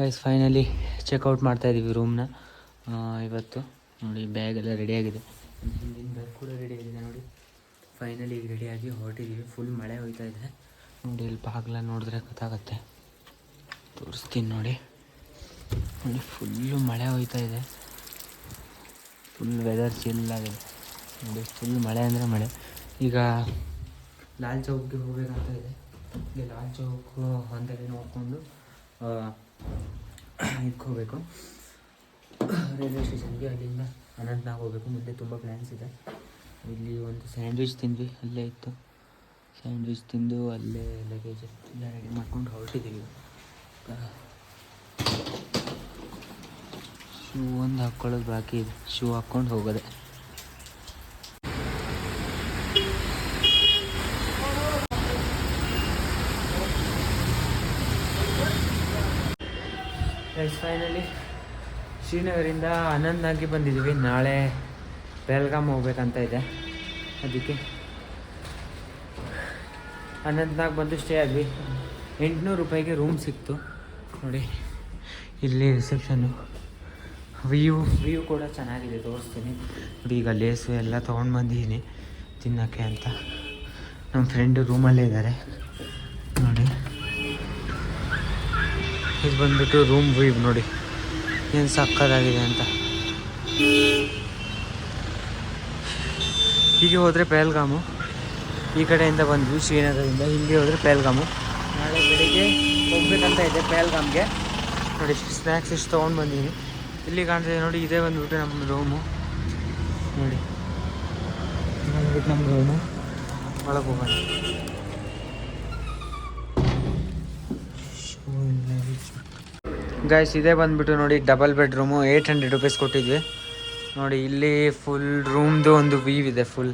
Guys finally checkout ಮಾಡ್ತಾಯಿದ್ದೀವಿ ರೂಮ್ನ ಇವತ್ತು ನೋಡಿ ಬ್ಯಾಗ್ ಎಲ್ಲ ರೆಡಿಯಾಗಿದೆ ಹಿಂದಿನ ಬ್ಯಾಗ್ ಕೂಡ ರೆಡಿಯಾಗಿದೆ ನೋಡಿ. ಫೈನಲಿ ಈಗ ರೆಡಿಯಾಗಿ ಹೊರಟಿದ್ದೀವಿ ಫುಲ್ ಮಳೆ ಹೋಯ್ತಾ ಇದೆ. ನೋಡಿ, ಇಲ್ಲಿ ಬಾಗಿಲ ನೋಡಿದ್ರೆ ಗೊತ್ತಾಗತ್ತೆ. ತೋರಿಸ್ತೀನಿ ನೋಡಿ. ನೋಡಿ ಫುಲ್ಲು ಮಳೆ ಹೋಯ್ತಾ ಇದೆ. ಫುಲ್ ವೆದರ್ ಚಿಲ್ ಆಗಿದೆ. ನೋಡಿ ಫುಲ್ ಮಳೆ ಅಂದರೆ ಮಳೆ. ಈಗ ಲಾಲ್ ಚೌಕ್ಗೆ ಹೋಗ್ಬೇಕಂತ ಇದೆ. ಈಗ ಲಾಲ್ ಚೌಕ್ ಒಂದೆಡೆ ನೋಡಿಕೊಂಡು ಇದಕ್ಕೆ ಹೋಗಬೇಕು ರೈಲ್ವೆ ಸ್ಟೇಷನ್ಗೆ ಅಲ್ಲಿಂದ ಅನಂತನಾಗ್ ಹೋಗಬೇಕು. ಮುಂದೆ ತುಂಬ ಪ್ಲ್ಯಾನ್ಸ್ ಇದೆ. ಇಲ್ಲಿ ಒಂದು ಸ್ಯಾಂಡ್ವಿಚ್ ತಿಂದ್ವಿ, ಅಲ್ಲೇ ಇತ್ತು. ಸ್ಯಾಂಡ್ವಿಚ್ ತಿಂದು ಅಲ್ಲೇ ಲಗೇಜ್ ಎಲ್ಲ ರೆಡಿ ಮಾಡ್ಕೊಂಡು ಹೊರಟಿದ್ದೀವಿ ಶೂ ಒಂದು ಹಾಕ್ಕೊಳ್ಳೋದು ಬಾಕಿ ಇದೆ. ಶೂ ಹಾಕ್ಕೊಂಡು ಹೋಗೋದೆ. ಎಸ್ ಫೈನಲಿ ಶ್ರೀನಗರಿಂದ ಆನಂದ್ನಾಗಿ ಬಂದಿದ್ದೀವಿ. ನಾಳೆ ಬೆಲ್ಗಾಮ್ ಹೋಗ್ಬೇಕಂತ ಇದೆ. ಅದಕ್ಕೆ ಅನಂತ್ನಾಗ್ ಬಂದು ಸ್ಟೇ ಆದ್ವಿ. ಎಂಟುನೂರು ರೂಪಾಯಿಗೆ ರೂಮ್ ಸಿಕ್ತು. ನೋಡಿ, ಇಲ್ಲಿ ರಿಸೆಪ್ಷನ್ನು ವ್ಯೂ ವ್ಯೂ ಕೂಡ ಚೆನ್ನಾಗಿದೆ, ತೋರಿಸ್ತೀನಿ. ನೋಡಿ, ಈಗ ಲೇಸು ಎಲ್ಲ ತೊಗೊಂಡು ಬಂದಿದ್ದೀನಿ ತಿನ್ನೋಕ್ಕೆ ಅಂತ. ನಮ್ಮ ಫ್ರೆಂಡು ರೂಮಲ್ಲೇ ಇದ್ದಾರೆ. ಇದು ಬಂದ್ಬಿಟ್ಟು ರೂಮ್ ವೀವ್ ನೋಡಿ. ಏನು ಸಕ್ಕದಾಗಿದೆ ಅಂತ. ಹೀಗೆ ಹೋದರೆ ಪೆಹಲ್ಗಾಮು. ಈ ಕಡೆಯಿಂದ ಬಂದ್ವಿ ಶ್ರೀನಗರದಿಂದ. ಹಿಂಗೆ ಹೋದರೆ ಪೆಹಲ್ಗಾಮು. ನಾಳೆ ಬೆಳಿಗ್ಗೆ ಹೋಗ್ಬೇಕಂತ ಇದೆ ಪೆಹಲ್ಗಾಮ್ಗೆ. ನೋಡಿ ಸ್ನ್ಯಾಕ್ಸ್ ಇಷ್ಟು ತೊಗೊಂಡು ಬಂದೀನಿ. ಇಲ್ಲಿ ಕಾಣ್ತಿದೆ ನೋಡಿ, ಇದೇ ಬಂದ್ಬಿಟ್ಟು ನಮ್ಮ ರೂಮು ನೋಡಿ. ಬಂದ್ಬಿಟ್ಟು ನಮ್ಮ ರೂಮು ಒಳಗೆ ಹೋಗೋಣ. ಗೈಸ್ ಇದೇ ಬಂದ್ಬಿಟ್ಟು ನೋಡಿ double bedroom eight hundred rupees ಕೊಟ್ಟಿದ್ವಿ. ನೋಡಿ, ಇಲ್ಲಿ ಫುಲ್ ರೂಮ್ದು ಒಂದು ವ್ಯೂ ಇದೆ ಫುಲ್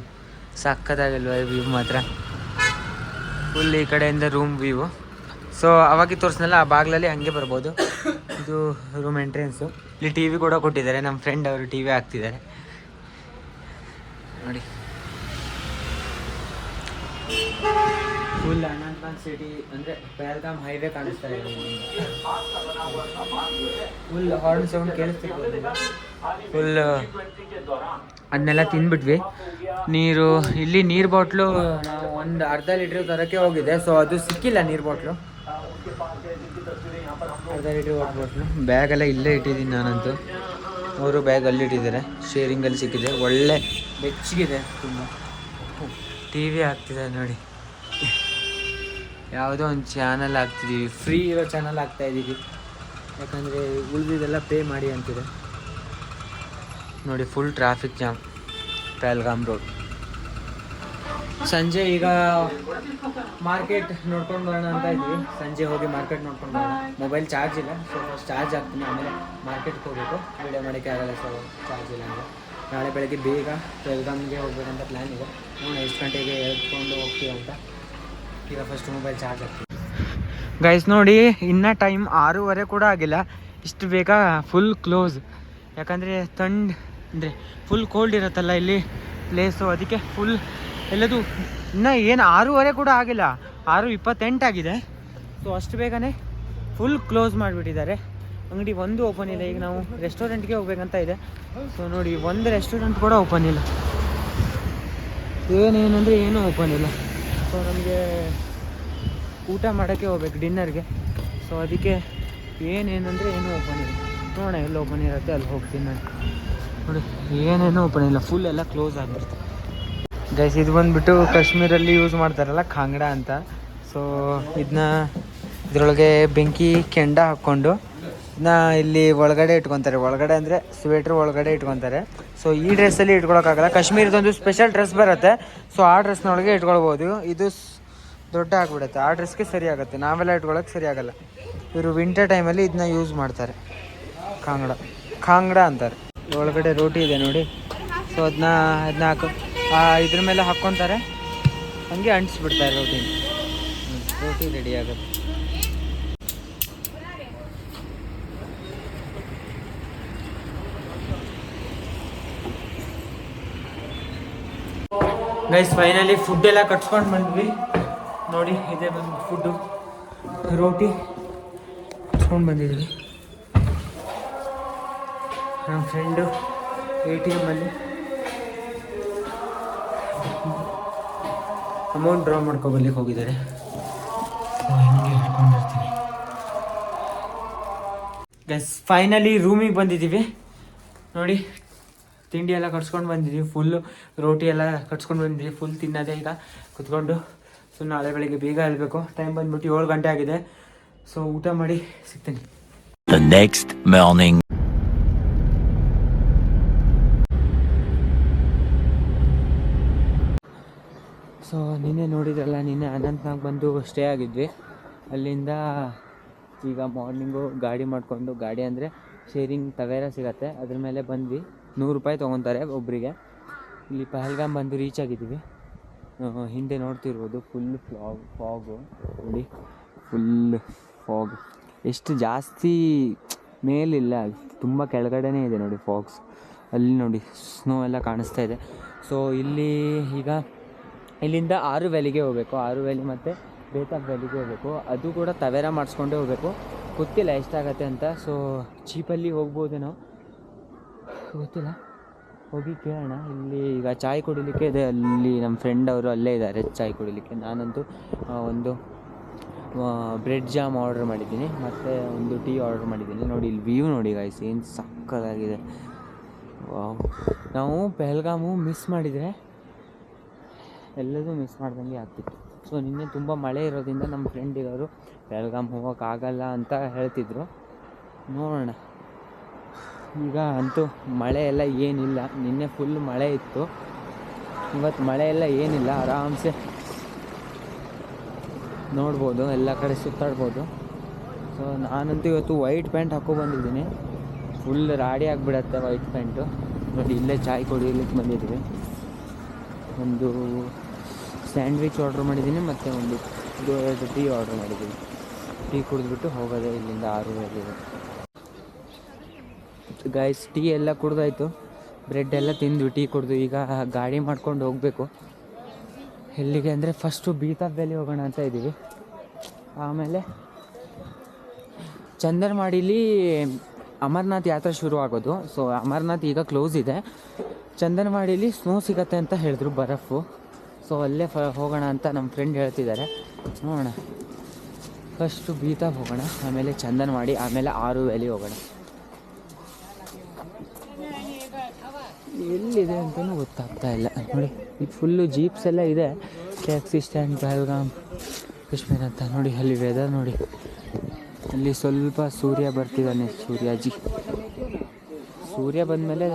ಸಕ್ಕತ್ತಾಗಿಲ್ವ ವ್ಯೂ ಮಾತ್ರ? ಫುಲ್ ಈ ಕಡೆಯಿಂದ ರೂಮ್ ವ್ಯೂ ಸೊ ಅವಾಗಿ ತೋರಿಸ್ನಲ್ಲ, ಆ ಬಾಗ್ಲಲ್ಲಿ ಹಾಗೆ ಬರ್ಬೋದು. ಇದು ರೂಮ್ ಎಂಟ್ರೆನ್ಸು ಇಲ್ಲಿ ಟಿ ವಿ ಕೂಡ ಕೊಟ್ಟಿದ್ದಾರೆ. ನಮ್ಮ ಫ್ರೆಂಡ್ ಅವರು ಟಿ ವಿ ಹಾಕ್ತಿದ್ದಾರೆ. ನೋಡಿ. ಫುಲ್ ಅನಂತನಾಗ್ ಸಿಟಿ ಅಂದರೆ ಪೆಹಲ್ಗಾಮ್ ಹೈವೇ ಕಾಣಿಸ್ತಾ ಇದೆ ಫುಲ್ ಹಾರ್ನ್ ಸೌಂಡ್ ಕೇಳಿಸ್ತಿರ್ಬೋದು ಫುಲ್ ಅದನ್ನೆಲ್ಲ ತಿನ್ಬಿಟ್ವಿ ನೀರು ಇಲ್ಲಿ ನೀರು ಬಾಟ್ಲು ನಾವು ಒಂದು ಅರ್ಧ ಲೀಟ್ರ್ ತರಕ್ಕೆ ಹೋಗಿದೆ. ಸೊ ಅದು ಸಿಕ್ಕಿಲ್ಲ ನೀರು ಬಾಟ್ಲು. ಅರ್ಧ ಲೀಟ್ರ್ ವಾಟರ್ ಬಾಟ್ಲು. ಬ್ಯಾಗೆಲ್ಲ ಇಲ್ಲೇ ಇಟ್ಟಿದ್ದೀನಿ ನಾನಂತೂ. ಅವರು ಬ್ಯಾಗ್ ಅಲ್ಲಿ ಇಟ್ಟಿದ್ದಾರೆ. ಶೇರಿಂಗಲ್ಲಿ ಸಿಕ್ಕಿದೆ. ಒಳ್ಳೆ ಬೆಚ್ಚಗಿದೆ ತುಂಬ. ಟಿ ವಿ ಆಗ್ತಿದೆ ನೋಡಿ. ಯಾವುದೋ ಒಂದು ಚಾನಲ್ ಹಾಕ್ತಿದ್ದೀವಿ ಫ್ರೀ ಇರೋ ಚಾನಲ್ ಹಾಕ್ತಾ ಇದ್ದೀವಿ ಯಾಕಂದರೆ ಉಳಿದಿದ್ದೆಲ್ಲ ಪೇ ಮಾಡಿ ಅಂತಿದೆ. ನೋಡಿ full traffic jam Pahalgam road ಸಂಜೆ ಈಗ ಮಾರ್ಕೆಟ್ ನೋಡ್ಕೊಂಡು ಬರೋಣ ಅಂತ ಇದ್ವಿ. ಸಂಜೆ ಹೋಗಿ ಮಾರ್ಕೆಟ್ ನೋಡ್ಕೊಂಡು ಬರೋಣ. ಮೊಬೈಲ್ ಚಾರ್ಜ್ ಇಲ್ಲ ಸೊ ಫಸ್ಟ್ ಚಾರ್ಜ್ ಹಾಕ್ತೀನಿ. ಆಮೇಲೆ ಮಾರ್ಕೆಟ್ಗೆ ಹೋಗ್ಬೇಕು. ವೀಡಿಯೋ ಮಾಡೋಕ್ಕೆ ಆಗಲ್ಲ ಸೊ ಚಾರ್ಜ್ ಇಲ್ಲ ಅಂದರೆ. ನಾಳೆ ಬೆಳಗ್ಗೆ ಬೇಗ ಬೆಲ್ಗಾಮ್ಗೆ ಹೋಗ್ಬೇಕಂತ ಪ್ಲ್ಯಾನ್ ಇದೆ. ನೋಡೋಣ, ಎಷ್ಟು ಗಂಟೆಗೆ ಎತ್ಕೊಂಡು ಹೋಗ್ತೀವಿ ಅಂತ. ಈಗ ಫಸ್ಟ್ ಮೊಬೈಲ್ ಚಾರ್ಜ್ ಹಾಕ್ತೀವಿ ಗೈಸ್ ನೋಡಿ, ಇನ್ನೂ ಟೈಮ್ ಆರೂವರೆ ಕೂಡ ಆಗಿಲ್ಲ. ಇಷ್ಟು ಬೇಗ ಫುಲ್ ಕ್ಲೋಸ್ ಯಾಕಂದರೆ ತಂಡ್ ಅಂದರೆ ಫುಲ್ ಕೋಲ್ಡ್ ಇರುತ್ತಲ್ಲ ಇಲ್ಲಿ ಪ್ಲೇಸು ಅದಕ್ಕೆ ಫುಲ್ ಎಲ್ಲದು ಇನ್ನೂ ಏನು ಆರೂವರೆ ಕೂಡ ಆಗಿಲ್ಲ. ಆರು ಇಪ್ಪತ್ತೆಂಟಾಗಿದೆ ಸೊ ಅಷ್ಟು ಬೇಗನೆ ಫುಲ್ ಕ್ಲೋಸ್ ಮಾಡಿಬಿಟ್ಟಿದ್ದಾರೆ. ಅಂಗಡಿ ಒಂದು ಓಪನ್ ಇಲ್ಲ. ಈಗ ನಾವು ರೆಸ್ಟೋರೆಂಟ್ಗೆ ಹೋಗ್ಬೇಕಂತ ಇದೆ. ಸೊ ನೋಡಿ, ಒಂದು ರೆಸ್ಟೋರೆಂಟ್ ಕೂಡ ಓಪನ್ ಇಲ್ಲ. ಏನೇನಂದರೆ ಏನೂ ಓಪನ್ ಇಲ್ಲ. ಸೊ, ನಮಗೆ ಊಟ ಮಾಡೋಕ್ಕೆ ಹೋಗ್ಬೇಕು ಡಿನ್ನರ್ಗೆ ಸೊ, ಅದಕ್ಕೆ ಏನೇನಂದರೆ ಏನೂ ಓಪನ್ ಇಲ್ಲ. ನೋಡೋಣ, ಎಲ್ಲ ಓಪನ್ ಇರುತ್ತೆ, ಅಲ್ಲಿ ಹೋಗ್ತೀನಿ ನಾನು. ನೋಡಿ, ಏನೇನೂ ಓಪನ್ ಇಲ್ಲ. ಫುಲ್ ಎಲ್ಲ ಕ್ಲೋಸ್ ಆಗಿಬಿಡ್ತು. ಗೈಸ್ ಇದು ಬಂದುಬಿಟ್ಟು ಕಾಶ್ಮೀರಲ್ಲಿ ಯೂಸ್ ಮಾಡ್ತಾರಲ್ಲ, ಕಾಂಗಡ ಅಂತ. ಸೊ ಇದನ್ನ ಇದರೊಳಗೆ ಬೆಂಕಿ, ಕೆಂಡ ಹಾಕ್ಕೊಂಡು ಇದನ್ನ ಇಲ್ಲಿ ಒಳಗಡೆ ಇಟ್ಕೊತಾರೆ. ಒಳಗಡೆ ಅಂದರೆ ಸ್ವೆಟ್ರ್ ಒಳಗಡೆ ಇಟ್ಕೊತಾರೆ. ಸೊ ಈ ಡ್ರೆಸ್ಸಲ್ಲಿ ಇಟ್ಕೊಳಕ್ಕಾಗಲ್ಲ. ಕಾಶ್ಮೀರದೊಂದು ಸ್ಪೆಷಲ್ ಡ್ರೆಸ್ ಬರುತ್ತೆ. ಸೊ ಆ ಡ್ರೆಸ್ನೊಳಗೆ ಇಟ್ಕೊಳ್ಬೋದು. ಇದು ದೊಡ್ಡ ಆಗಿಬಿಡುತ್ತೆ. ಆ ಡ್ರೆಸ್ಗೆ ಸರಿ ಆಗುತ್ತೆ. ನಾವೆಲ್ಲ ಇಟ್ಕೊಳಕ್ಕೆ ಸರಿ ಆಗಲ್ಲ. ಇವರು ವಿಂಟರ್ ಟೈಮಲ್ಲಿ ಇದನ್ನ ಯೂಸ್ ಮಾಡ್ತಾರೆ. ಕಾಂಗಡ. ಕಾಂಗಡ ಅಂತಾರೆ. ಒಳಗಡೆ ರೋಟಿ ಇದೆ ನೋಡಿ. ಸೊ ಅದನ್ನ ಅದನ್ನ ಹಾಕೋ. ಇದ್ರ ಮೇಲೆ ಹಾಕ್ಕೊತಾರೆ. ಹಂಗೆ ಅಂಟಿಸ್ಬಿಡ್ತಾರೆ ರೋಟಿನ ರೋಟಿ ರೆಡಿ ಆಗುತ್ತೆ. ಗೈಸ್ ಫೈನಲಿ ಫುಡ್ ಎಲ್ಲ ಕಟ್ಸ್ಕೊಂಡು ಬಂದ್ವಿ. ನೋಡಿ ಇದೇ ಬಂದು ಫುಡ್ಡು ರೋಟಿ ಕಟ್ಸ್ಕೊಂಡು ಬಂದಿದ್ವಿ. ನಮ್ಮ ಫ್ರೆಂಡು ಎ ಟಿ ಎಮ್ಮಲ್ಲಿ ಅಮೌಂಟ್ ಡ್ರಾ ಮಾಡ್ಕೊಬರ್ಲಿಕ್ಕೆ ಹೋಗಿದ್ದಾರೆ. ಗೈಸ್ ಹಿಂಗೆ ಹಿಡ್ಕೊಂಡಿರ್ತೀನಿ ಗಸ್ ಫೈನಲಿ ರೂಮಿಗೆ ಬಂದಿದ್ದೀವಿ. ನೋಡಿ ತಿಂಡಿ ಎಲ್ಲ ಕಟ್ಸ್ಕೊಂಡು ಬಂದಿದ್ವಿ. ಫುಲ್ಲು ರೋಟಿ ಎಲ್ಲ ಕಟ್ಸ್ಕೊಂಡು ಬಂದಿದ್ವಿ. ಫುಲ್ ತಿನ್ನೋದೇ ಈಗ ಕುತ್ಕೊಂಡು. ಸೊ ನಾಳೆ ಬೆಳಿಗ್ಗೆ ಬೇಗ ಇರಬೇಕು ಟೈಮ್ ಬಂದ್ಬಿಟ್ಟು ಏಳು ಗಂಟೆ ಆಗಿದೆ. ಸೊ ಊಟ ಮಾಡಿ ಸಿಗ್ತೀನಿ. Next morning. ಸೊ ನಿನ್ನೆ ನೋಡಿದ್ರಲ್ಲ ನಿನ್ನೆ ಅನಂತನಾಗ್ ಬಂದು ಸ್ಟೇ ಆಗಿದ್ವಿ. ಅಲ್ಲಿಂದ ಈಗ ಮಾರ್ನಿಂಗು ಗಾಡಿ ಮಾಡಿಕೊಂಡು ಗಾಡಿ ಅಂದರೆ ಶೇರಿಂಗ್ ತವೇರ ಸಿಗತ್ತೆ. ಅದ್ರ ಮೇಲೆ ಬಂದ್ವಿ. ನೂರು ರೂಪಾಯಿ ತೊಗೊತಾರೆ ಒಬ್ಬರಿಗೆ ಇಲ್ಲಿ ಪಹಲ್ಗಾಮ್ ಬಂದು ರೀಚ್ ಆಗಿದ್ದೀವಿ. ಹಿಂದೆ ನೋಡ್ತಿರ್ಬೋದು ಫುಲ್ ಫ್ಲಾಗ್ ಫಾಗು ನೋಡಿ ಫುಲ್ ಫಾಗ್ ಎಷ್ಟು ಜಾಸ್ತಿ ಮೇಲಿಲ್ಲ, ತುಂಬ ಕೆಳಗಡೆನೇ ಇದೆ ನೋಡಿ ಫಾಗ್ಸ್ ಅಲ್ಲಿ ನೋಡಿ ಸ್ನೋ ಎಲ್ಲ ಕಾಣಿಸ್ತಾ ಇದೆ. ಸೊ ಇಲ್ಲಿ ಈಗ ಇಲ್ಲಿಂದ ಆರು ವ್ಯಾಲಿಗೆ ಹೋಗಬೇಕು. ಆರು ವ್ಯಾಲಿ ಮತ್ತು ಬೇತಾಬ್ ವ್ಯಾಲಿಗೆ ಹೋಗಬೇಕು. ಅದು ಕೂಡ ತವೆರ ಮಾಡಿಸ್ಕೊಂಡೇ ಹೋಗಬೇಕು. ಗೊತ್ತಿಲ್ಲ ಎಷ್ಟಾಗತ್ತೆ ಅಂತ. ಸೊ ಚೀಪಲ್ಲಿ ಹೋಗ್ಬೋದೇನೋ. ಗೊತ್ತಿಲ್ಲ. ಹೋಗಿ ಕೇಳೋಣ. ಇಲ್ಲಿ ಈಗ ಚಾಯ್ ಕುಡಿಲಿಕ್ಕೆ ಇದೆ. ಅಲ್ಲಿ ನಮ್ಮ ಫ್ರೆಂಡ್ ಅವರು ಅಲ್ಲೇ ಇದ್ದಾರೆ ಚಾಯ್ ಕುಡಿಲಿಕ್ಕೆ. ನಾನಂತೂ ಒಂದು ಬ್ರೆಡ್ ಜಾಮ್ ಆರ್ಡರ್ ಮಾಡಿದ್ದೀನಿ. ಮತ್ತು ಒಂದು ಟೀ ಆರ್ಡರ್ ಮಾಡಿದ್ದೀನಿ. ನೋಡಿ, ಇಲ್ಲಿ ವ್ಯೂ ನೋಡಿ ಗಾಯ್ಸ್ ಏನು ಸಕ್ಕತ್ತಾಗಿದೆ. ವಾವ್ ನಾವು ಪೆಹಲ್ಗಾಮು ಮಿಸ್ ಮಾಡಿದರೆ ಎಲ್ಲದೂ ಮಿಸ್ ಮಾಡ್ದಂಗೆ ಆಗ್ತಿತ್ತು. ಸೊ ನಿನ್ನೆ ತುಂಬ ಮಳೆ ಇರೋದ್ರಿಂದ ನಮ್ಮ ಫ್ರೆಂಡ್ ಇರೋರು ಬೆಳಗಾಂ ಹೋಗೋಕ್ಕಾಗಲ್ಲ ಅಂತ ಹೇಳ್ತಿದ್ರು. ನೋಡೋಣ. ಈಗ ಅಂತೂ ಮಳೆ ಎಲ್ಲ ಏನಿಲ್ಲ. ನಿನ್ನೆ ಫುಲ್ ಮಳೆ ಇತ್ತು. ಇವತ್ತು ಮಳೆ ಎಲ್ಲ ಏನಿಲ್ಲ, ಆರಾಮ್ಸೆ ನೋಡ್ಬೋದು, ಎಲ್ಲ ಕಡೆ ಸುತ್ತಾಡ್ಬೋದು. ಸೊ ನಾನಂತೂ ಇವತ್ತು ವೈಟ್ ಪ್ಯಾಂಟ್ ಬಂದಿದ್ದೀನಿ. ಫುಲ್ ರಾಡಿ ಆಗಿಬಿಡತ್ತೆ ವೈಟ್ ಪ್ಯಾಂಟು ನೋಡಿ, ಇಲ್ಲೇ ಚಾಯ್ ಕುಡಿಲಿಕ್ಕೆ ಬಂದಿದ್ದೀವಿ. ಒಂದು ಸ್ಯಾಂಡ್ವಿಚ್ ಆರ್ಡ್ರ್ ಮಾಡಿದ್ದೀನಿ, ಮತ್ತು ಒಂದು ಟೀ ಆರ್ಡ್ರ್ ಮಾಡಿದ್ದೀನಿ ಟೀ ಕುಡಿದ್ಬಿಟ್ಟು ಹೋಗೋದೇ ಇಲ್ಲಿಂದ ಆರು ಗಂಟೆಗೆ ಗಾಯ್ಸ್ ಟೀ ಎಲ್ಲ ಕುಡ್ದಾಯ್ತು. ಬ್ರೆಡ್ ಎಲ್ಲ ತಿಂದು ಟೀ ಕುಡ್ದು. ಈಗ ಗಾಡಿ ಮಾಡ್ಕೊಂಡು ಹೋಗಬೇಕು. ಎಲ್ಲಿಗೆ ಅಂದರೆ ಫಸ್ಟು ಬೀತಾ ವ್ಯಾಲಿ ಹೋಗೋಣ ಅಂತ ಇದ್ದೀವಿ ಆಮೇಲೆ ಚಂದನವಾಡಿಲಿ ಅಮರನಾಥ್ ಯಾತ್ರೆ ಶುರು ಆಗೋದು. ಸೊ ಅಮರನಾಥ್ ಈಗ ಕ್ಲೋಸ್ ಇದೆ. ಚಂದನವಾಡಿಲಿ ಸ್ನೋ ಸಿಗತ್ತೆ ಅಂತ ಹೇಳಿದ್ರು ಬರಫು. ಸೊ ಅಲ್ಲೇ ಫ ಹೋಗೋಣ ಅಂತ ನಮ್ಮ ಫ್ರೆಂಡ್ ಹೇಳ್ತಿದ್ದಾರೆ ನೋಡೋಣ. ಫಸ್ಟು ಬೀತಾ ಹೋಗೋಣ, ಆಮೇಲೆ ಚಂದನವಾಡಿ ಆಮೇಲೆ ಆರು ವ್ಯಾಲಿ ಹೋಗೋಣ. ಎಲ್ಲಿದೆ ಅಂತಲೂ ಗೊತ್ತಾಗ್ತಾ ಇಲ್ಲ. ನೋಡಿ ಇಲ್ಲಿ ಫುಲ್ಲು ಜೀಪ್ಸ್ ಎಲ್ಲ ಇದೆ. ಟ್ಯಾಕ್ಸಿ ಸ್ಟ್ಯಾಂಡ್ ಪಹಲ್ಗಾಮ್ ಕಾಶ್ಮೀರ್ ಅಂತ ನೋಡಿ, ಅಲ್ಲಿ ವೆದರ್ ನೋಡಿ. ಅಲ್ಲಿ ಸ್ವಲ್ಪ ಸೂರ್ಯ ಬರ್ತಿದ್ದಾನೆ, ಸೂರ್ಯಾಜಿ. ಸೂರ್ಯ ಬಂದಮೇಲೆ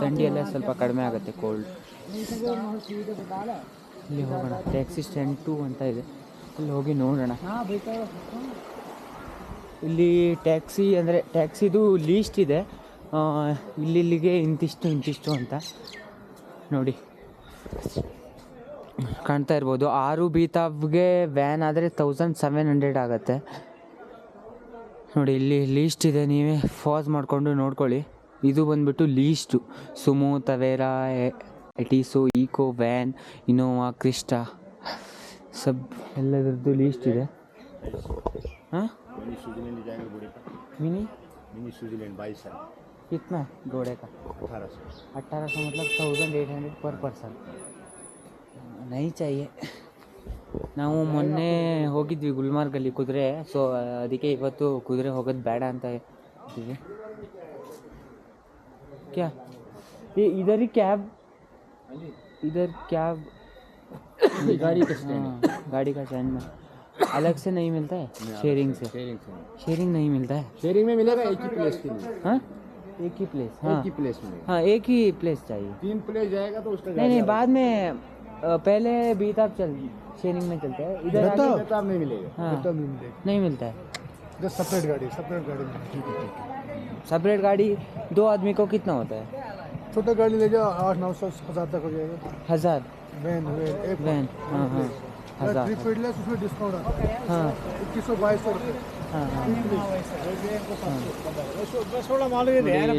ಥಂಡಿ ಎಲ್ಲ ಸ್ವಲ್ಪ ಕಡಿಮೆ ಆಗುತ್ತೆ ಕೋಲ್ಡ್ ಇಲ್ಲಿ ಹೋಗೋಣ. ಟ್ಯಾಕ್ಸಿ ಸ್ಟ್ಯಾಂಡ್ ಟು ಅಂತ ಇದೆ. ಅಲ್ಲಿ ಹೋಗಿ ನೋಡೋಣ. ಇಲ್ಲಿ ಟ್ಯಾಕ್ಸಿ ಅಂದರೆ ಟ್ಯಾಕ್ಸಿದು ಲೀಸ್ಟ್ ಇದೆ. ಇಲ್ಲಿಲ್ಲಿಗೆ ಇಂತಿಷ್ಟು ಇಂತಿಷ್ಟು ಅಂತ. ನೋಡಿ. ಕಾಣ್ತಾ ಇರ್ಬೋದು. ಆರು ಬೀತಾಬ್ಗೆ ವ್ಯಾನ್ ಆದರೆ ತೌಸಂಡ್ ಸೆವೆನ್ ಹಂಡ್ರೆಡ್ ಆಗುತ್ತೆ. ನೋಡಿ ಇಲ್ಲಿ ಲೀಸ್ಟ್ ಇದೆ. ನೀವೇ ಫಾಸ್ ಮಾಡಿಕೊಂಡು ನೋಡ್ಕೊಳ್ಳಿ. ಇದು ಬಂದುಬಿಟ್ಟು list Sumo Tavera Etios Eeco van Innova Crysta ಸಬ್ ಎಲ್ಲದರದ್ದು ಲೀಸ್ಟ್ ಇದೆ. ಹಾಂ? ಮಿನಿ ಮಿನಿ जाएंगे घोड़े का मिनी मिनी स्विट्जरलैंड बाईस है कितना घोड़े का अठारह सौ अट्ठारह सौ मतलब थाउजेंड एट हंड्रेड पर पर्सन नहीं चाहिए ನಾವು ಮೊನ್ನೆ ಹೋಗಿದ್ವಿ ಗುಲ್ಮಾರ್ಗಲ್ಲಿ ಕುದುರೆ ಸೊ ಅದಕ್ಕೆ ಇವತ್ತು ಕುದುರೆ ಹೋಗೋದು ಬೇಡ ಅಂತ ಇದ್ದೀವಿ क्या ये इधर ही कैब इधर कैब गाड़ी का स्टैंड हाँ, गाड़ी का स्टैंड में अलग से नहीं मिलता है शेयरिंग से शेयरिंग से शेयरिंग नहीं मिलता है शेयरिंग में मिलेगा एक ही प्लेस के लिए हाँ एक ही प्लेस हाँ। एक ही प्लेस मिलेगा हाँ एक ही प्लेस चाहिए। तीन प्लेस जाएगा तो उसका नहीं नहीं बाद में पहले बीताब चल शेयरिंग में चलता हैं। इधर तो नहीं मिलेगा। हाँ। नहीं मिलता है। सेपरेट गाड़ी सेपरेट गाड़ी में। ठीक है ठीक है। सेपरेट गाड़ी दो आदमी को कितना होता है? छोटा गाड़ी ले जाओ आठ नौ सौ हज़ार तक हो जाएगा। हज़ार। वैन वैन एक वैन हाँ हाँ। हज़ार। उसमें डिस्काउंट हाँ। इक्कीस सौ बाईस सौ रुपये।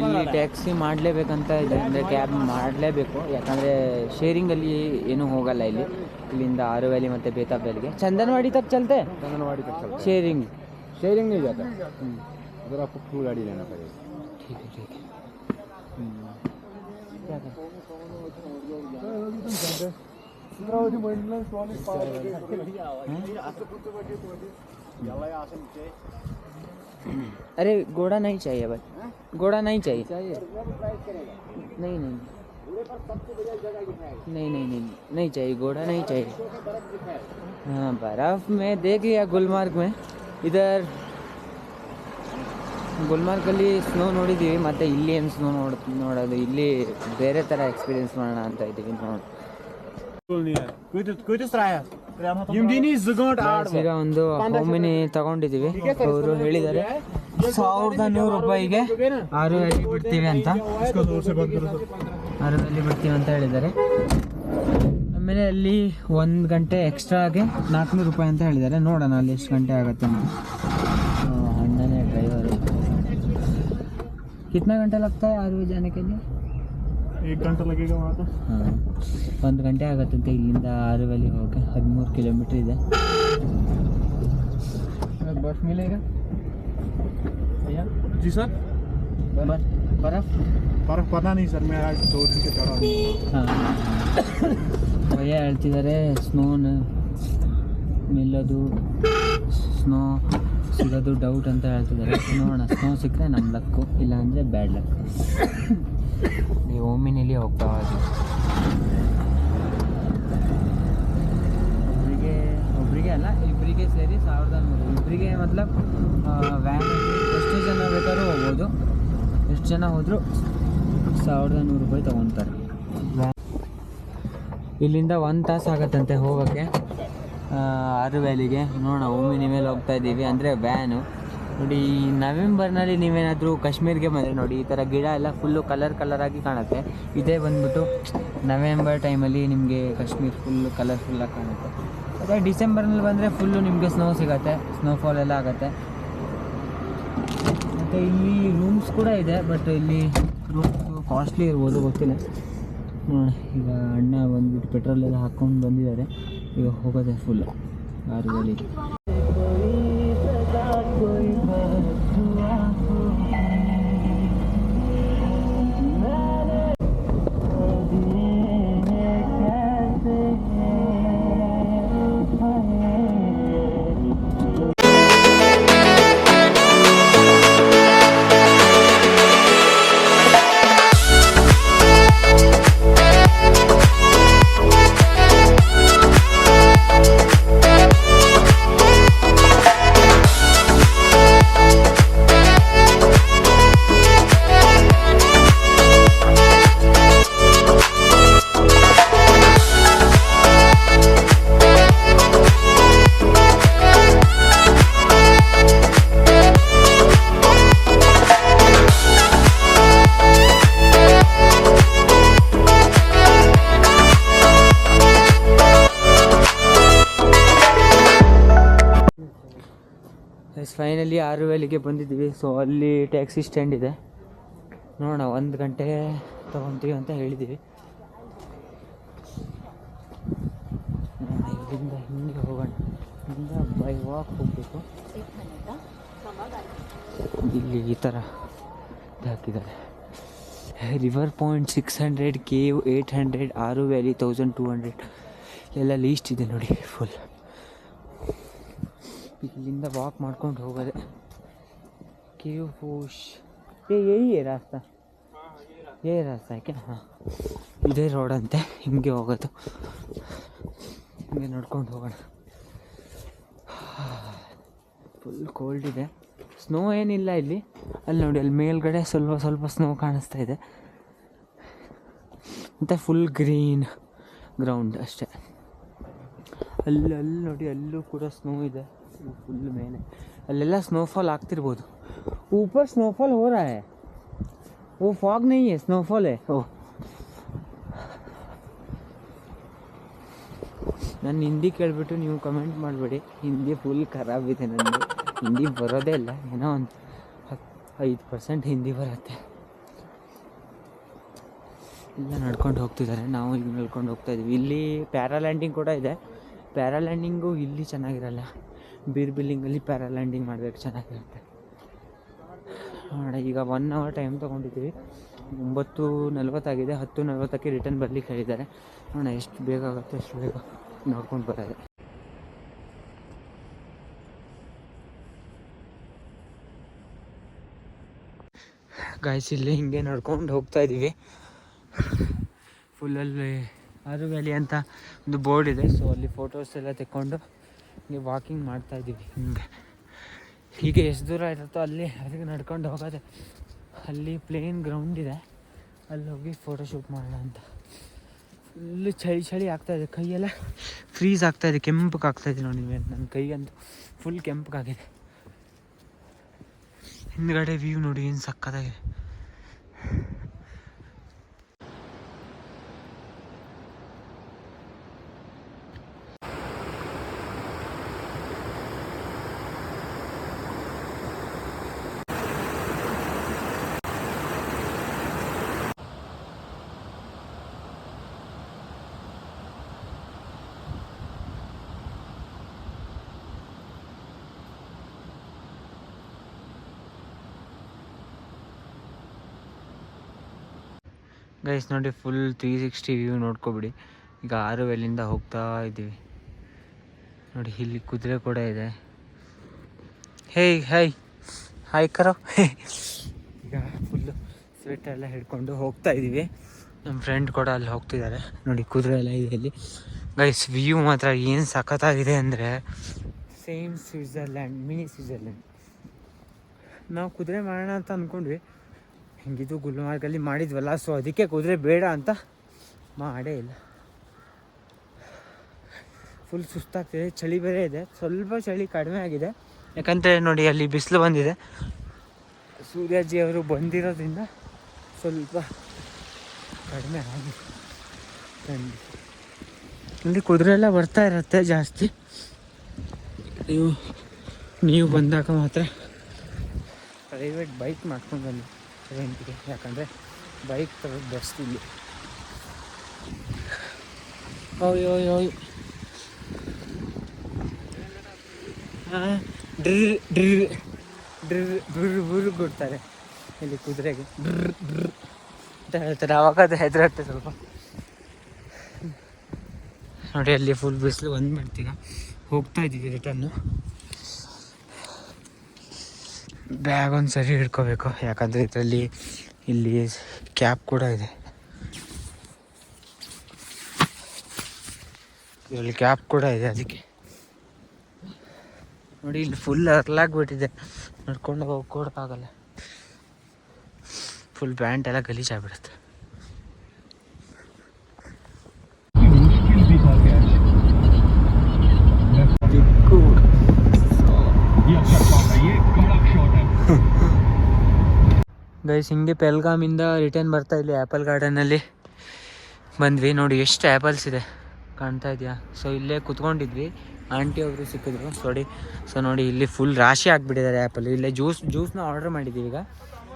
ಇಲ್ಲಿ ಟ್ಯಾಕ್ಸಿ ಮಾಡಲೇಬೇಕಂತ ಇದೆ ಅಂದರೆ ಕ್ಯಾಬ್ ಮಾಡಲೇಬೇಕು ಯಾಕಂದರೆ ಶೇರಿಂಗಲ್ಲಿ ಏನೂ ಹೋಗಲ್ಲ ಇಲ್ಲಿ ಇಲ್ಲಿಂದ ಆರು ವ್ಯಾಲಿ ಮತ್ತು ಬೇತಾಬ್ ವ್ಯಾಲಿಗೆ ಚಂದನವಾಡಿ ತಕ್ ಚಲ್ತೆ चंदनवाड़ी तक चलता शेयरिंग है शेयरिंग नहीं जाता उधर आपको फुल गाड़ी लेना पड़ेगा ठीक है ठीक है चित्रावती मेंटेनन्स वाली अरे घोड़ा नहीं चाहिए भाई घोड़ा नहीं चाहिए नहीं नहीं नहीं नहीं नहीं नहीं चाहिए घोड़ा नहीं चाहिए हाँ बर्फ़ में देख लिया गुलमार्ग में इधर ಗುಲ್ಮಾರ್ಗಲ್ಲಿ ಸ್ನೋ ನೋಡಿದ್ದೀವಿ ಮತ್ತು ಇಲ್ಲಿ ಏನು ಸ್ನೋ ನೋಡ್ ನೋಡೋದು ಇಲ್ಲಿ ಬೇರೆ ಥರ ಎಕ್ಸ್ಪೀರಿಯೆನ್ಸ್ ಮಾಡೋಣ ಅಂತ ಇದ್ದೀವಿ ನೋಡಿ ಈಗ ಒಂದು ಒಮ್ಮೆನೆ ತಗೊಂಡಿದೀವಿ. ಅವರು ಹೇಳಿದ್ದಾರೆ. ಸಾವಿರದ ನೂರು ರೂಪಾಯಿಗೆ ಆರು ವ್ಯಾಲಿ ಬಿಡ್ತೀವಿ ಅಂತ. ಆರು ವ್ಯಾಲಿ ಬಿಡ್ತೀವಿ ಅಂತ ಹೇಳಿದ್ದಾರೆ. ಆಮೇಲೆ ಅಲ್ಲಿ ಒಂದು ಗಂಟೆ ಎಕ್ಸ್ಟ್ರಾ ಆಗಿ ನಾಲ್ಕುನೂರು ರೂಪಾಯಿ ಅಂತ ಹೇಳಿದ್ದಾರೆ. ನೋಡೋಣ ಅಲ್ಲಿ ಎಷ್ಟು ಗಂಟೆ ಆಗುತ್ತೆ ಅಂತ. ಅಣ್ಣನೇ ಡ್ರೈವರು ಕಿತ್ನ ಗಂಟೆ ಲಾಗ್ತಾ ಆರು ಜಾನಕ್ಕೆ एक घंटा लगेगा वहाँ तो ಹಾಂ ಒಂದು ಗಂಟೆ ಆಗುತ್ತಂತೆ ಇಲ್ಲಿಂದ ಆರುವಲ್ಲಿ ಹೋಗಿ ಹದಿಮೂರು ಕಿಲೋಮೀಟ್ರ್ ಇದೆ ಬಸ್ ಮಿಲೇಗ जी सर ಬರಫ್ पर पता नहीं सर मैं आज दो दिन से चढ़ा हूँ ಹಾಂ ಭಯ್ಯ ಹೇಳ್ತಿದ್ದಾರೆ ಸ್ನೋನ ನಿಲ್ಲೋದು ಸ್ನೋ ಸಿಗೋದು ಡೌಟ್ ಅಂತ ಹೇಳ್ತಿದ್ದಾರೆ ನೋಡೋಣ ಸ್ನೋ ಸಿಕ್ಕರೆ ನಮ್ಮ ಲಕ್ಕು ಇಲ್ಲಾಂದರೆ ಬ್ಯಾಡ್ ಲಕ್ ನೀವು ಓಮಿನಲ್ಲಿ ಹೋಗ್ತಾ ಹೋಗಿ. ಒಬ್ಬರಿಗೆ ಒಬ್ಬರಿಗೆ ಅಲ್ಲ ಇಬ್ಬರಿಗೆ ಸೇರಿ ಸಾವಿರದ ನೂರು. ಇಬ್ಬರಿಗೆ ಮತ್ಲಬ್ ವ್ಯಾನ್ ಎಷ್ಟು ಜನ ಬೇಕಾದ್ರೂ ಹೋಗ್ಬೋದು. ಎಷ್ಟು ಜನ ಹೋದರೂ ಸಾವಿರದ ನೂರು ರೂಪಾಯಿ ತೊಗೊತಾರೆ. ಇಲ್ಲಿಂದ ಒಂದು ತಾಸು ಆಗತ್ತಂತೆ ಹೋಗೋಕ್ಕೆ. ಆರು ವ್ಯಾಲಿಗೆ. ನೋಡೋಣ ಓಮಿನಿ ಮೇಲೆ ಹೋಗ್ತಾ ಇದ್ದೀವಿ. ಅಂದರೆ ವ್ಯಾನು ನೋಡಿ, ನವೆಂಬರ್ನಲ್ಲಿ ನೀವೇನಾದರೂ ಕಾಶ್ಮೀರ್ಗೆ ಬಂದರೆ ನೋಡಿ, ಈ ಥರ ಗಿಡ ಎಲ್ಲ ಫುಲ್ಲು ಕಲರ್ ಕಲರಾಗಿ ಕಾಣುತ್ತೆ. ಇದೇ ಬಂದ್ಬಿಟ್ಟು ನವೆಂಬರ್ ಟೈಮಲ್ಲಿ ನಿಮಗೆ ಕಾಶ್ಮೀರ್ ಫುಲ್ಲು ಕಲರ್ಫುಲ್ಲಾಗಿ ಕಾಣುತ್ತೆ. ಅದೇ ಡಿಸೆಂಬರ್ನಲ್ಲಿ ಬಂದರೆ ಫುಲ್ಲು ನಿಮಗೆ ಸ್ನೋ ಸಿಗುತ್ತೆ ಸ್ನೋಫಾಲ್ ಎಲ್ಲ ಆಗುತ್ತೆ. ಮತ್ತು ಇಲ್ಲಿ ರೂಮ್ಸ್ ಕೂಡ ಇದೆ ಬಟ್ ಇಲ್ಲಿ ರೂಮ್ಸ್ ಕಾಸ್ಟ್ಲಿ ಇರ್ಬೋದು, ಗೊತ್ತಿಲ್ಲ. ನೋಡಿ ಈಗ ಅಣ್ಣ ಬಂದ್ಬಿಟ್ಟು ಪೆಟ್ರೋಲ್ ಎಲ್ಲ ಹಾಕ್ಕೊಂಡು ಬಂದಿದ್ದಾರೆ. ಈಗ ಹೋಗೋದೆ ಫುಲ್ ಆರು ಸೊ ಅಲ್ಲಿ ಟ್ಯಾಕ್ಸಿ ಸ್ಟ್ಯಾಂಡ್ ಇದೆ. ನೋಡೋಣ, ಒಂದು ಗಂಟೆ ತೊಗೊತೀವಿ ಅಂತ ಹೇಳಿದ್ದೀವಿ ಇಲ್ಲಿಂದ ಹಿಂಗೆ ಹೋಗೋಣ. ಇಲ್ಲಿಂದ ಬೈ ವಾಕ್ ಹೋಗಬೇಕು. ಇಲ್ಲಿ ಈ ಥರ ಹಾಕಿದ್ದಾರೆ. River point six hundred cave eight hundred Aru valley thousand two hundred ಎಲ್ಲ ಲೀಸ್ಟ್ ಇದೆ ನೋಡಿ ಫುಲ್ ಇಲ್ಲಿಂದ ವಾಕ್ ಮಾಡ್ಕೊಂಡು ಹೋಗೋದೆ. किवफूश ये यही है रास्ता ये रास्ता है क्या ಹಾಂ ಇದೇ ರೋಡಂತೆ ನಿಮಗೆ ಹೋಗೋದು ನಿಮಗೆ ನೋಡ್ಕೊಂಡು ಹೋಗೋಣ ಫುಲ್ ಕೋಲ್ಡ್ ಇದೆ ಸ್ನೋ ಏನಿಲ್ಲ ಇಲ್ಲಿ ಅಲ್ಲಿ ನೋಡಿ ಅಲ್ಲಿ ಮೇಲ್ಗಡೆ ಸ್ವಲ್ಪ ಸ್ವಲ್ಪ ಸ್ನೋ ಕಾಣಿಸ್ತಾ ಇದೆ ಮತ್ತು ಫುಲ್ ಗ್ರೀನ್ ಗ್ರೌಂಡ್ ಅಷ್ಟೇ ಅಲ್ಲಿ ಅಲ್ಲಿ ನೋಡಿ ಅಲ್ಲೂ ಕೂಡ ಸ್ನೋ ಇದೆ ಫುಲ್ ಮೇಲೆ ಅಲ್ಲೆಲ್ಲ ಸ್ನೋಫಾಲ್ ಆಗ್ತಿರ್ಬೋದು ऊपर स्नोफॉल हो रहा है वो फॉग नहीं है स्नोफॉल है ओ ನಾನು ಹಿಂದಿ ಕೇಳಿಬಿಟ್ಟು ನೀವು ಕಮೆಂಟ್ ಮಾಡಬೇಡಿ ಹಿಂದಿ ಫುಲ್ ಖರಾಬಿದೆ ನನಗೆ ಹಿಂದಿ ಬರೋದೇ ಇಲ್ಲ ಏನೋ ಒಂದು ಹತ್ತು ಐದು ಪರ್ಸೆಂಟ್ ಹಿಂದಿ ಬರುತ್ತೆ ಎಲ್ಲ ನಡ್ಕೊಂಡು ಹೋಗ್ತಿದ್ದಾರೆ ನಾವು ಈಗ ನಡ್ಕೊಂಡು ಹೋಗ್ತಾ ಇದೀವಿ ಇಲ್ಲಿ ಪ್ಯಾರಾಲ್ಯಾಂಡಿಂಗ್ ಕೂಡ ಇದೆ ಪ್ಯಾರಾಲ್ಯಾಂಡಿಂಗು ಇಲ್ಲಿ ಚೆನ್ನಾಗಿರಲ್ಲ ಬೀರ್ ಬಿಲ್ಲಿಂಗಲ್ಲಿ ಪ್ಯಾರಾಲ್ಯಾಂಡಿಂಗ್ ಮಾಡಬೇಕು ಚೆನ್ನಾಗಿರುತ್ತೆ ನೋಡ ಈಗ ಒನ್ ಅವರ್ ಟೈಮ್ ತೊಗೊಂಡಿದ್ದೀವಿ. ಒಂಬತ್ತು ನಲ್ವತ್ತಾಗಿದೆ, ಹತ್ತು ನಲ್ವತ್ತಕ್ಕೆ ರಿಟರ್ನ್ ಬರಲಿಕ್ಕೆ ಹೇಳಿದ್ದಾರೆ. ನೋಡೋಣ ಎಷ್ಟು ಬೇಗ ಆಗುತ್ತೆ ಅಷ್ಟು ಬೇಗ? ನೋಡ್ಕೊಂಡು ಬರೋದು ಗಾಯ್ಸ್ ಇಲ್ಲಿ ಹಿಂಗೆ ನಡ್ಕೊಂಡು ಹೋಗ್ತಾ ಇದ್ದೀವಿ ಫುಲ್ಲಲ್ಲಿ ಆರು ವ್ಯಾಲಿ ಅಂತ ಒಂದು ಬೋರ್ಡ್ ಇದೆ. ಸೊ ಅಲ್ಲಿ ಫೋಟೋಸ್ ಎಲ್ಲ ತೆಕ್ಕೊಂಡು ಹಿಂಗೆ ವಾಕಿಂಗ್ ಮಾಡ್ತಾ ಇದ್ದೀವಿ ಹಿಂಗೆ. ಹೀಗೆ ಎಷ್ಟು ದೂರ ಇರುತ್ತೋ ಅಲ್ಲಿ, ಅದಕ್ಕೆ ನಡ್ಕೊಂಡು ಹೋಗೋದೆ. ಅಲ್ಲಿ ಪ್ಲೇನ್ ಗ್ರೌಂಡ್ ಇದೆ. ಅಲ್ಲಿ ಹೋಗಿ ಫೋಟೋ ಶೂಟ್ ಮಾಡೋಣ ಅಂತ. ಫುಲ್ಲು ಚಳಿ ಚಳಿ ಆಗ್ತಾಯಿದೆ ಕೈಯೆಲ್ಲ ಫ್ರೀಸ್ ಆಗ್ತಾಯಿದೆ ಇದೆ. ಕೆಂಪಗೆ ಆಗ್ತಾ ಇದೆ ನೋಡಿ ನೀವೇ. ನನ್ನ ಕೈಗಂತೂ ಫುಲ್ ಕೆಂಪಗಾಗಿದೆ ಹಿಂದ್ಗಡೆ ವ್ಯೂ ನೋಡಿ, ಏನು ಸಕ್ಕತ್ತಾಗಿದೆ. ಗೈಸ್ ನೋಡಿ ಫುಲ್ ತ್ರೀ ಸಿಕ್ಸ್ಟಿ ವ್ಯೂ ನೋಡ್ಕೊಬಿಡಿ. ಈಗ ಆರು ವೇಲಿಂದ ಹೋಗ್ತಾ ಇದ್ದೀವಿ. ನೋಡಿ, ಇಲ್ಲಿ ಕುದುರೆ ಕೂಡ ಇದೆ. ಹೇಯ್ ಹಾಯ್ ಹಾಯ್ ಕರೋ ಈಗ ಫುಲ್ಲು ಸ್ವೆಟ್ ಎಲ್ಲ ಹಿಡ್ಕೊಂಡು ಹೋಗ್ತಾ ಇದ್ದೀವಿ. ನಮ್ಮ ಫ್ರೆಂಡ್ ಕೂಡ ಅಲ್ಲಿ ಹೋಗ್ತಿದ್ದಾರೆ ನೋಡಿ, ಕುದುರೆ ಎಲ್ಲ ಇದೆ ಇಲ್ಲಿ. ಗೈಸ್ ವ್ಯೂ ಮಾತ್ರ ಏನು ಸಖತ್ತಾಗಿದೆ ಅಂದರೆ ಸೇಮ್ ಸ್ವಿಟ್ಜರ್ಲ್ಯಾಂಡ್ ಮಿನಿ ಸ್ವಿಟ್ಜರ್ಲ್ಯಾಂಡ್ ನಾವು ಕುದುರೆ ಮಾಡೋಣ ಅಂತ ಅಂದ್ಕೊಂಡ್ವಿ ಹೆಂಗಿದು ಗುಲ್ಮಾರ್ಗಲ್ಲಿ ಮಾಡಿದ್ವಲ್ಲ ಸೊ ಅದಕ್ಕೆ ಕುದುರೆ ಬೇಡ ಅಂತ ಮಾಡೇ ಇಲ್ಲ. ಫುಲ್ ಸುಸ್ತಾಗ್ತಿದೆ, ಚಳಿ ಬೇರೆ ಇದೆ. ಸ್ವಲ್ಪ ಚಳಿ ಕಡಿಮೆ ಆಗಿದೆ. ಯಾಕಂದರೆ ನೋಡಿ, ಅಲ್ಲಿ ಬಿಸಿಲು ಬಂದಿದೆ. ಸೂರ್ಯಾಜಿ ಅವರು ಬಂದಿರೋದ್ರಿಂದ ಸ್ವಲ್ಪ ಕಡಿಮೆ ಆಗಿದೆ. ಅಲ್ಲಿ ಇಲ್ಲಿ ಕುದುರೆ ಎಲ್ಲ ಬರ್ತಾ ಇರುತ್ತೆ ಜಾಸ್ತಿ. ನೀವು ನೀವು ಬಂದಾಗ ಮಾತ್ರ ಪ್ರೈವೇಟ್ ಬೈಕ್ ಮಾಡ್ಕೊಂಡು ಬನ್ನಿ ರೆಂಟಿಗೆ ಯಾಕಂದರೆ ಬೈಕ್ ತರೋದು ಬೆಸ್ಟ್ ಇಲ್ಲಿ ಓಯ್ ಓಯ್. ಹಾಂ ಡ್ರಿರ್ ಡ್ರಿರ್. ಡ್ರಿರ್ ಬುರ್ ಬುರ್ ಕೊಡ್ತಾರೆ. ಇಲ್ಲಿ ಕುದುರೆಗೆ. ಡ್ರಿರ್ ಡ್ರಿರ್ ಅಂತ ಹೇಳ್ತಾರೆ. ಅವಾಗ ಅದು ಹೆದರತ್ತೆ ಸ್ವಲ್ಪ. ನೋಡಿ, ಅಲ್ಲಿ ಫುಲ್ ಬಿಸಿಲು ಒಂದು ಬಂದ್ಬಿಡ್ತೀಗ. ಹೋಗ್ತಾ ಇದ್ದೀವಿ ರಿಟರ್ನು ಬ್ಯಾಗ್ ಒಂದು ಸರಿ ಹಿಡ್ಕೋಬೇಕು. ಯಾಕಂದರೆ ಇದರಲ್ಲಿ ಇಲ್ಲಿ ಕ್ಯಾಪ್ ಕೂಡ ಇದೆ. ಇದರಲ್ಲಿ ಕ್ಯಾಪ್ ಕೂಡ ಇದೆ ಅದಕ್ಕೆ. ನೋಡಿ, ಇಲ್ಲಿ ಫುಲ್ ಅರ್ಲಾಗ್ಬಿಟ್ಟಿದೆ ನಡ್ಕೊಂಡು ಹೋಗಿ ಹೋಗೋಕ್ಕಾಗಲ್ಲ ಫುಲ್ ಪ್ಯಾಂಟ್ ಎಲ್ಲ ಗಲೀಜಾಗ್ಬಿಡುತ್ತೆ. ಗೈಸ್ ಹಿಂಗೆ ಪೆಲ್ಗಾಮಿಂದ ರಿಟರ್ನ್ ಬರ್ತಾ ಇಲ್ಲಿ ಆ್ಯಪಲ್ ಗಾರ್ಡನಲ್ಲಿ ಬಂದ್ವಿ ನೋಡಿ ಎಷ್ಟು ಆ್ಯಪಲ್ಸ್ ಇದೆ. ಕಾಣ್ತಾ ಇದೆಯಾ? ಸೊ ಇಲ್ಲೇ ಕುತ್ಕೊಂಡಿದ್ವಿ. ಆಂಟಿ ಅವರು ಸಿಕ್ಕಿದ್ರು. ಸೋಡಿ ಸೊ ನೋಡಿ ಇಲ್ಲಿ ಫುಲ್ ರಾಶಿ ಹಾಕ್ಬಿಟ್ಟಿದ್ದಾರೆ ಆ್ಯಪಲ್ ಇಲ್ಲೇ ಜ್ಯೂಸ್ ಜ್ಯೂಸ್ನ ಆರ್ಡರ್ ಮಾಡಿದ್ದೀವಿ ಈಗ.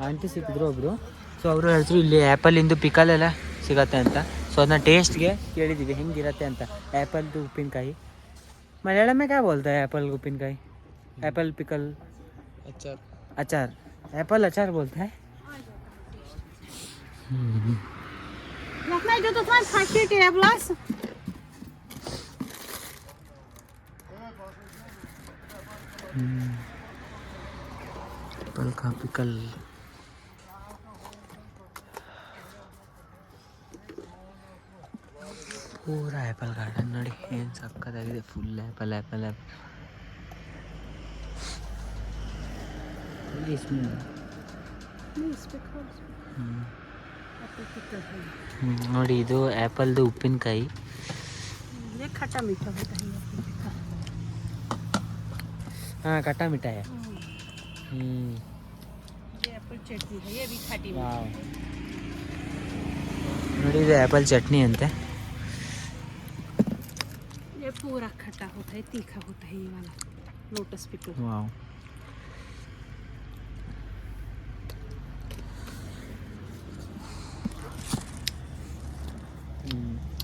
ಆಂಟಿ ಸಿಕ್ಕಿದ್ರು ಒಬ್ಬರು ಸೊ ಅವರು ಹೇಳಿದ್ರು ಇಲ್ಲಿ ಆ್ಯಪಲಿಂದು ಪಿಕಲೆಲ್ಲ ಸಿಗತ್ತೆ ಅಂತ. ಸೊ ಅದನ್ನ ಟೇಸ್ಟ್ಗೆ ಕೇಳಿದ್ದೀವಿ. ಹೆಂಗಿರತ್ತೆ ಅಂತ. ಆ್ಯಪಲ್ದು ಉಪ್ಪಿನಕಾಯಿ. ಮಲಯಾಳಮೇ ಕಾಯಿ ಬೋಲ್ತಾ ಆ್ಯಪಲ್ ಉಪ್ಪಿನಕಾಯಿ? ಆ್ಯಪಲ್ ಪಿಕಲ್ ಅಚಾರ್. ಅಚಾರ್. ಆ್ಯಪಲ್ ಅಚಾರ್ ಬೋಲ್ತಾ एप्पल अचार बोलता है Lokmaya götürsen paket yapılarsın. Apple का पिकल ಪೂರ ಆ್ಯಪಲ್ ಗಾರ್ಡನ್ ನೋಡಿ ಏನು ಸಕ್ಕತ್ತಾಗಿದೆ ಫುಲ್ ಆ್ಯಪಲ್ ಆ್ಯಪಲ್ ಆ್ಯಪಲ್ ನೋಡಿ ಇದು ಆ್ಯಪಲ್ದು ಉಪ್ಪಿನಕಾಯಿ ये खट्टा मीठा होता है ಹಾಂ ಕಟ್ಟ ಮಿಠಾಯ ಹ್ಞೂ ये एप्पल चटनी है ये भी खट्टी ವಾವ್ ನೋಡಿ ಇದು ಆ್ಯಪಲ್ ಚಟ್ನಿ ಅಂತೆ ये पूरा खट्टा होता है तीखा होता है ये वाला लोटस पिकल ವಾವ್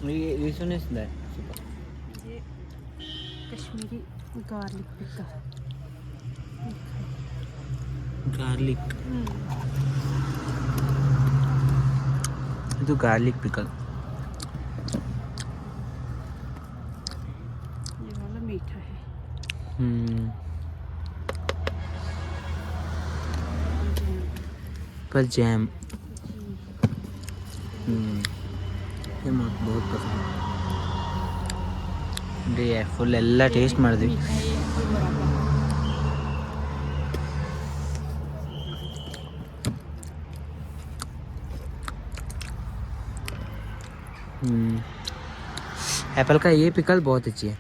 ये ये गार्लिक गार्लिक गार्लिक पिकल वाला मीठा है। हम्म। पर जैम हम्म। ये मुझे बहुत पसंद है ये ಫುಲ್ ಎಲ್ಲ ಟೇಸ್ಟ್ ಮಾಡಿದ್ವಿ मीठा है ये कोई मुरब्बा एप्पल का ये पिकल बहुत अच्छी है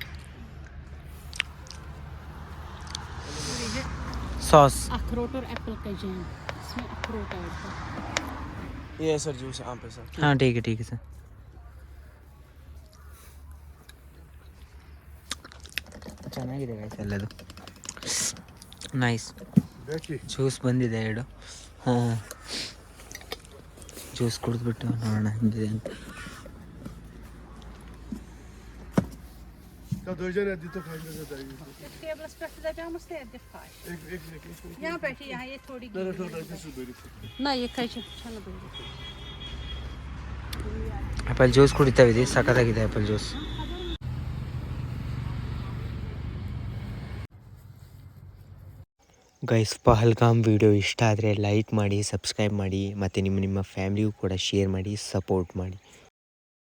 सॉस अखरोट और एप्पल का जैम इसमें अखरोट ऐड है ये सर जूस आम पे सर हाँ ठीक है ठीक है सर ಚೆನ್ನಾಗಿದೆ ಗಾಯ್ಸ್ ಎಲ್ಲದು ನೈಸ್ ಜ್ಯೂಸ್ ಬಂದಿದೆ ಎರಡು ಹಾಂ ಜ್ಯೂಸ್ ಕುಡಿದ್ಬಿಟ್ಟು ನೋಡೋಣ ಹೆಂಗಿದೆ ಅಂತ ಆ್ಯಪಲ್ ಜ್ಯೂಸ್ ಕುಡಿತಾ ಇದ್ದೀವಿ ಸಖತ್ತಾಗಿದೆ apple juice guys Pahalgam video ಇಷ್ಟ ಆದರೆ ಲೈಕ್ ಮಾಡಿ ಸಬ್ಸ್ಕ್ರೈಬ್ ಮಾಡಿ, ಮತ್ತು ನಿಮ್ಮ ನಿಮ್ಮ ಫ್ಯಾಮಿಲಿಗೂ ಕೂಡ ಶೇರ್ ಮಾಡಿ ಸಪೋರ್ಟ್ ಮಾಡಿ.